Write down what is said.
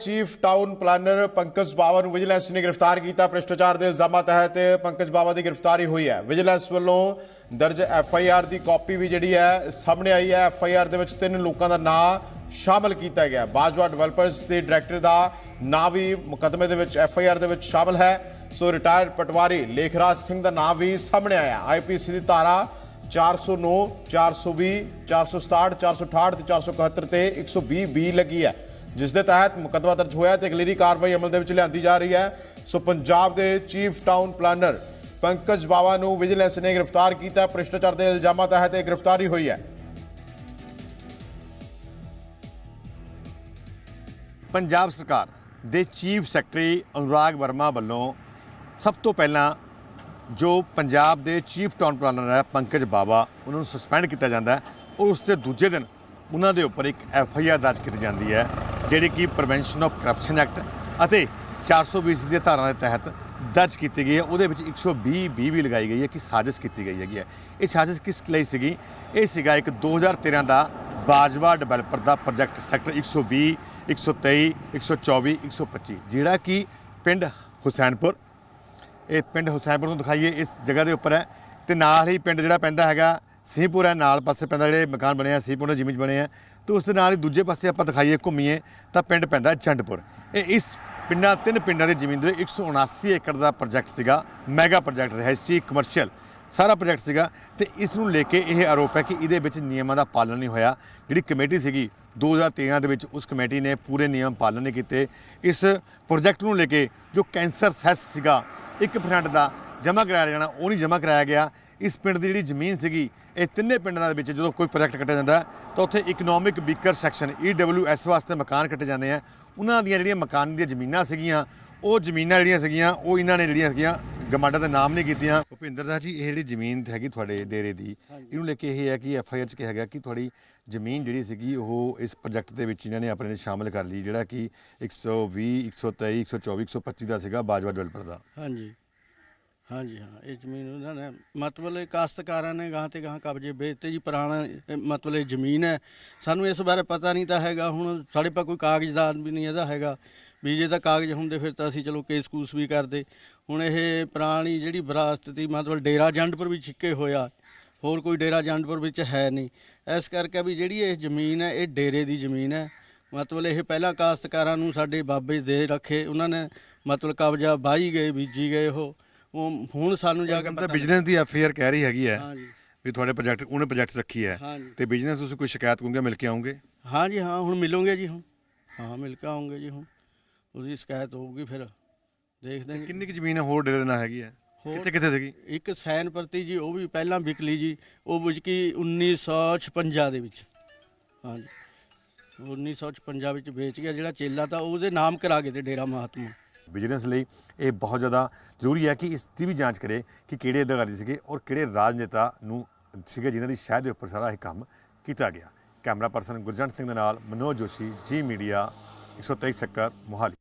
Chief town planner Pankaj Bawa ਨੂੰ vigilance ਨੇ ਗ੍ਰਿਫਤਾਰ ਕੀਤਾ। ਭ੍ਰਿਸ਼ਟਾਚਾਰ ਦੇ ਇਲਜ਼ਾਮਾਂ ਤਹਿਤ ਪੰਕਜ ਬਾਵਾ ਦੀ ਗ੍ਰਿਫਤਾਰੀ ਹੋਈ ਹੈ। ਵਿਜੀਲੈਂਸ ਵੱਲੋਂ ਦਰਜ ਐਫ ਆਈ ਆਰ ਦੀ ਕਾਪੀ ਵੀ ਜਿਹੜੀ ਹੈ, ਸਾਹਮਣੇ ਆਈ ਹੈ। ਐਫ ਆਈ ਆਰ ਦੇ ਵਿੱਚ ਤਿੰਨ ਲੋਕਾਂ ਦਾ ਨਾਂ ਸ਼ਾਮਲ ਕੀਤਾ ਗਿਆ। ਬਾਜਵਾ ਡਿਵੈਲਪਰਸ ਦੇ ਡਾਇਰੈਕਟਰ ਦਾ ਨਾਂ ਵੀ ਮੁਕੱਦਮੇ ਦੇ ਵਿੱਚ ਐਫ ਆਈ ਆਰ ਦੇ ਵਿੱਚ ਸ਼ਾਮਲ ਹੈ। ਸੋ ਰਿਟਾਇਰਡ ਪਟਵਾਰੀ ਲੇਖਰਾਜ ਸਿੰਘ ਦਾ ਨਾਂ ਵੀ ਸਾਹਮਣੇ ਆਇਆ। ਆਈਪੀਸੀ ਦੀ ਧਾਰਾ 409 420 467 468 ਤੇ 471 ਤੇ 120 ਬੀ ਲੱਗੀ ਹੈ। ਜਿਸ ਦੇ ਤਹਿਤ ਮੁਕੱਦਮਾ ਦਰਜ ਹੋਇਆ ਤੇ ਅਗਲੇਰੀ ਕਾਰਵਾਈ ਅਮਲ ਦੇ ਵਿੱਚ ਲਿਆਂਦੀ ਜਾ ਰਹੀ ਹੈ। ਸੋ ਪੰਜਾਬ ਦੇ chief town planner Pankaj Bawa ਨੂੰ ਵਿਜੀਲੈਂਸ ਨੇ ਗ੍ਰਿਫਤਾਰ ਕੀਤਾ। ਭ੍ਰਿਸ਼ਟਾਚਾਰ ਦੇ ਇਲਜ਼ਾਮਾਂ ਤਹਿਤ ਇਹ ਗ੍ਰਿਫਤਾਰੀ ਹੋਈ ਹੈ। ਪੰਜਾਬ ਸਰਕਾਰ ਦੇ ਚੀਫ ਸੈਕਟਰੀ ਅਨੁਰਾਗ ਵਰਮਾ ਵੱਲੋਂ ਸਭ ਤੋਂ ਪਹਿਲਾਂ ਜੋ ਪੰਜਾਬ ਦੇ ਚੀਫ ਟਾਊਨ ਪਲਾਨਰ ਹੈ ਪੰਕਜ ਬਾਵਾ, ਉਹਨਾਂ ਨੂੰ ਸਸਪੈਂਡ ਕੀਤਾ ਜਾਂਦਾ ਹੈ ਔਰ ਉਸ ਦੇ ਦੂਜੇ ਦਿਨ ਉਹਨਾਂ ਦੇ ਉੱਪਰ ਇੱਕ ਐਫ ਆਈ ਆਰ ਦਰਜ ਕੀਤੀ ਜਾਂਦੀ ਹੈ। ਜਿਹੜੀ ਕਿ ਪ੍ਰੀਵੈਂਸ਼ਨ ਆਫ ਕਰਪਸ਼ਨ ਐਕਟ ਅਤੇ 420 ਦੀ ਧਾਰਾ ਦੇ ਤਹਿਤ ਦਰਜ ਕੀਤੀ ਗਈ ਹੈ, ਉਹਦੇ ਵਿੱਚ 120 ਬੀ ਵੀ ਲਗਾਈ ਗਈ ਹੈ ਕਿ ਸਾਜ਼ਿਸ਼ ਕੀਤੀ ਗਈ ਹੈਗੀ ਹੈ। ਇਹ ਸਾਜ਼ਿਸ਼ ਕਿਸ ਲਈ ਸੀਗੀ? ਇਹ ਸੀਗਾ ਇੱਕ 2013 ਦਾ ਬਾਜਵਾ ਡਿਵੈਲਪਰ ਦਾ ਪ੍ਰੋਜੈਕਟ ਸੈਕਟਰ 120 123 124 125 ਜਿਹੜਾ ਕਿ ਪਿੰਡ ਹੁਸੈਨਪੁਰ, ਇਹ ਪਿੰਡ ਹੁਸੈਨਪੁਰ ਨੂੰ ਦਿਖਾਈਏ, ਇਸ ਜਗ੍ਹਾ ਦੇ ਉੱਪਰ ਹੈ ਤੇ ਨਾਲ ਹੀ ਪਿੰਡ ਜਿਹੜਾ ਪੈਂਦਾ ਹੈਗਾ ਸਿੰਘਪੁਰ ਹੈ, ਨਾਲ ਪਾਸੇ ਪੈਂਦਾ ਜਿਹੜੇ ਮਕਾਨ ਬਣੇ ਆ ਸਿੰਘਪੁਰ ਦੇ ਜਿਮਿਜ ਬਣੇ ਆ। ਤੇ ਉਸ ਦੇ ਨਾਲ ਹੀ ਦੂਜੇ ਪਾਸੇ ਆਪਾਂ ਦਿਖਾਈਏ, ਘੁੰਮੀਏ, ਤਾਂ ਪਿੰਡ ਪੈਂਦਾ ਚੰਡਪੁਰ। ਇਹ ਇਸ ਪਿੰਡਾਂ, ਤਿੰਨ ਪਿੰਡਾਂ ਦੀ ਜ਼ਮੀਨ ਦੇ 179 ਏਕੜ ਦਾ ਪ੍ਰੋਜੈਕਟ ਸੀਗਾ, ਮੈਗਾ ਪ੍ਰੋਜੈਕਟ ਰਹਿਸ਼ੀ ਕਮਰਸ਼ੀਅਲ ਸਾਰਾ ਪ੍ਰੋਜੈਕਟ ਸੀਗਾ। ਤੇ ਇਸ ਨੂੰ ਲੈ ਕੇ ਇਹ ਆਰੋਪ ਹੈ ਕਿ ਇਹਦੇ ਵਿੱਚ ਨਿਯਮਾਂ ਦਾ ਪਾਲਣ ਨਹੀਂ ਹੋਇਆ। ਜਿਹੜੀ ਕਮੇਟੀ ਸੀਗੀ 2013 ਦੇ ਵਿੱਚ ਉਸ ਕਮੇਟੀ ਨੇ ਪੂਰੇ ਨਿਯਮ ਪਾਲਣ ਨਹੀਂ ਕੀਤੇ। ਇਸ ਪ੍ਰੋਜੈਕਟ ਨੂੰ ਲੈ ਕੇ ਜੋ ਕੈਂਸਰ ਸੈਸ ਸੀਗਾ 1% ਦਾ ਜਮ੍ਹਾਂ ਕਰਾਇਆ ਜਾਣਾ, ਉਹ ਨਹੀਂ ਜਮ੍ਹਾਂ ਕਰਾਇਆ ਗਿਆ। ਇਸ ਪਿੰਡ ਦੀ ਜਿਹੜੀ ਜ਼ਮੀਨ ਸੀਗੀ ਇਹ ਤਿੰਨੇ ਪਿੰਡਾਂ ਦੇ ਵਿੱਚ ਜਦੋਂ ਕੋਈ ਪ੍ਰੋਜੈਕਟ ਕੱਟਿਆ ਜਾਂਦਾ ਤਾਂ ਉੱਥੇ ਇਕਨੋਮਿਕ ਵੀਕਰ ਸੈਕਸ਼ਨ EWS ਵਾਸਤੇ ਮਕਾਨ ਕੱਟੇ ਜਾਂਦੇ ਆ। ਉਹਨਾਂ ਦੀਆਂ ਜਿਹੜੀਆਂ ਮਕਾਨ ਦੀਆਂ ਜ਼ਮੀਨਾਂ ਸੀਗੀਆਂ ਉਹ ਜ਼ਮੀਨਾਂ ਜਿਹੜੀਆਂ ਸੀਗੀਆਂ ਉਹ ਇਹਨਾਂ ਨੇ ਜਿਹੜੀਆਂ ਸੀਗੀਆਂ ਗਮਾਡਾ ਦੇ ਨਾਮ ਨਹੀਂ ਕੀਤੀਆਂ। ਭੁਪਿੰਦਰ ਦਾ ਜੀ ਇਹ ਜਿਹੜੀ ਜ਼ਮੀਨ ਹੈਗੀ ਤੁਹਾਡੇ ਡੇਰੇ ਦੀ ਇਹਨੂੰ ਲੈ ਕੇ ਇਹ ਹੈ ਕਿ ਐਫ ਆਈ ਆਰ ਚ ਕਿਹਾ ਗਿਆ ਕਿ ਤੁਹਾਡੀ ਜ਼ਮੀਨ ਜਿਹੜੀ ਸੀਗੀ ਉਹ ਇਸ ਪ੍ਰੋਜੈਕਟ ਦੇ ਵਿੱਚ ਇਹਨਾਂ ਨੇ ਆਪਣੇ ਨੇ ਸ਼ਾਮਲ ਕਰ ਲਈ ਜਿਹੜਾ ਕਿ 120 123 124 125 ਦਾ ਸੀਗਾ ਬਾਜਵਾ ਡਿਵੈਲਪਰ ਦਾ। ਹਾਂਜੀ। ਹਾਂਜੀ, ਹਾਂ, ਇਹ ਜ਼ਮੀਨ ਉਹਨਾਂ ਨੇ, ਮਤਲਬ ਇਹ ਕਾਸ਼ਤਕਾਰਾਂ ਨੇ ਗਾਂ ਤੇ ਗਾਂ ਕਬਜ਼ੇ ਵੇਚਤੇ ਜੀ, ਪੁਰਾਣਾ, ਇਹ ਮਤਲਬ ਇਹ ਜ਼ਮੀਨ ਹੈ। ਸਾਨੂੰ ਇਸ ਬਾਰੇ ਪਤਾ ਨਹੀਂ ਤਾਂ ਹੈਗਾ, ਹੁਣ ਸਾਡੇ ਪਾ ਕੋਈ ਕਾਗਜ਼ਦਾਰ ਵੀ ਨਹੀਂ ਇਹਦਾ ਹੈਗਾ। ਵੀ ਜੇ ਤਾਂ ਕਾਗਜ਼ ਹੁੰਦੇ ਫਿਰ ਤਾਂ ਅਸੀਂ ਚਲੋ ਕੇਸ ਕੂਸ ਵੀ ਕਰਦੇ। ਹੁਣ ਇਹ ਪੁਰਾਣੀ ਜਿਹੜੀ ਵਿਰਾਸਤ ਦੀ ਮਤਲਬ ਡੇਰਾ ਜੰਡਪੁਰ ਵੀ ਛਿੱਕੇ ਹੋਇਆ, ਹੋਰ ਕੋਈ ਡੇਰਾ ਜੰਡਪੁਰ ਵਿੱਚ ਹੈ ਨਹੀਂ। ਇਸ ਕਰਕੇ ਵੀ ਜਿਹੜੀ ਇਹ ਜ਼ਮੀਨ ਹੈ, ਇਹ ਡੇਰੇ ਦੀ ਜ਼ਮੀਨ ਹੈ। ਮਤਲਬ ਇਹ ਪਹਿਲਾਂ ਕਾਸ਼ਤਕਾਰਾਂ ਨੂੰ ਸਾਡੇ ਬਾਬੇ ਦੇ ਰੱਖੇ, ਉਹਨਾਂ ਨੇ ਮਤਲਬ ਕਬਜ਼ਾ ਬਾਈ ਗਏ, ਬੀਜੀ ਗਏ ਉਹ। ਉਹ ਹੁਣ ਸਾਨੂੰ ਜਾ ਕੇ ਤਾਂ ਪਤਾ ਬਿਜ਼ਨਸ ਦੀ ਆਰ ਕਹਿ ਰਹੀ ਹੈਗੀ ਹੈ ਹਾਂਜੀ। ਵੀ ਤੁਹਾਡੇ ਪ੍ਰੋਜੈਕਟ ਉਹਨੇ ਪ੍ਰੋਜੈਕਟ ਰੱਖੀ ਹੈ। ਹਾਂਜੀ। ਤੇ ਬਿਜ਼ਨਸ ਤੁਸੀਂ ਕੋਈ ਸ਼ਿਕਾਇਤ ਕਰੋਗੇ ਮਿਲ ਕੇ ਆਉਂਗੇ ਹਾਂਜੀ ਹਾਂ ਹੁਣ ਮਿਲੋਗੇ ਜੀ ਹੁਣ। ਹਾਂ ਮਿਲ ਕੇ ਆਉਂਗੇ ਜੀ ਹੁਣ। ਉਹਦੀ ਸ਼ਿਕਾਇਤ ਹੋਊਗੀ ਫਿਰ। ਦੇਖਦੇ ਹਾਂ ਕਿੰਨੀ ਕੁ ਜ਼ਮੀਨ ਹੈ? ਹੋਰ ਡੇਰੇ ਦੇ ਨਾਲ ਹੈਗੀ ਹੈ। ਹੋਰ- ਕਿੱਥੇ ਕਿੱਥੇ ਸੀਗੀ? ਇੱਕ ਸੈਨ ਪ੍ਰਤੀ ਜੀ ਉਹ ਵੀ ਪਹਿਲਾਂ ਵਿਕ ਲਈ ਜੀ। ਉਹ ਵਿੱਚ ਕੀ 1956 ਦੇ ਵਿੱਚ। ਹਾਂਜੀ। 1956 ਵਿੱਚ ਵੇਚ ਗਿਆ। ਜਿਹੜਾ ਚੇਲਾ ਤਾਂ ਉਹਦੇ ਨਾਮ ਕਰਾ ਗਏ ਤੇ ਡੇਰਾ ਮਹਾਤਮਾ। ਵਿਜੀਲੈਂਸ ਲਈ ਇਹ ਬਹੁਤ ਜ਼ਿਆਦਾ ਜ਼ਰੂਰੀ ਹੈ ਕਿ ਇਸ ਦੀ ਵੀ ਜਾਂਚ ਕਰੇ ਕਿ ਕਿਹੜੇ ਅਧਿਕਾਰੀ ਸੀਗੇ ਔਰ ਕਿਹੜੇ ਰਾਜਨੇਤਾ ਨੂੰ ਸੀਗੇ ਜਿਨ੍ਹਾਂ ਦੀ ਸ਼ਾਇਦ ਦੇ ਉੱਪਰ ਸਾਰਾ ਇਹ ਕੰਮ ਕੀਤਾ ਗਿਆ। ਕੈਮਰਾ ਪਰਸਨ ਗੁਰਜੰਟ ਸਿੰਘ ਦੇ ਨਾਲ ਮਨੋਜ ਜੋਸ਼ੀ ਜੀ ਮੀਡੀਆ 123 ਸੈਕਟਰ ਮੋਹਾਲੀ।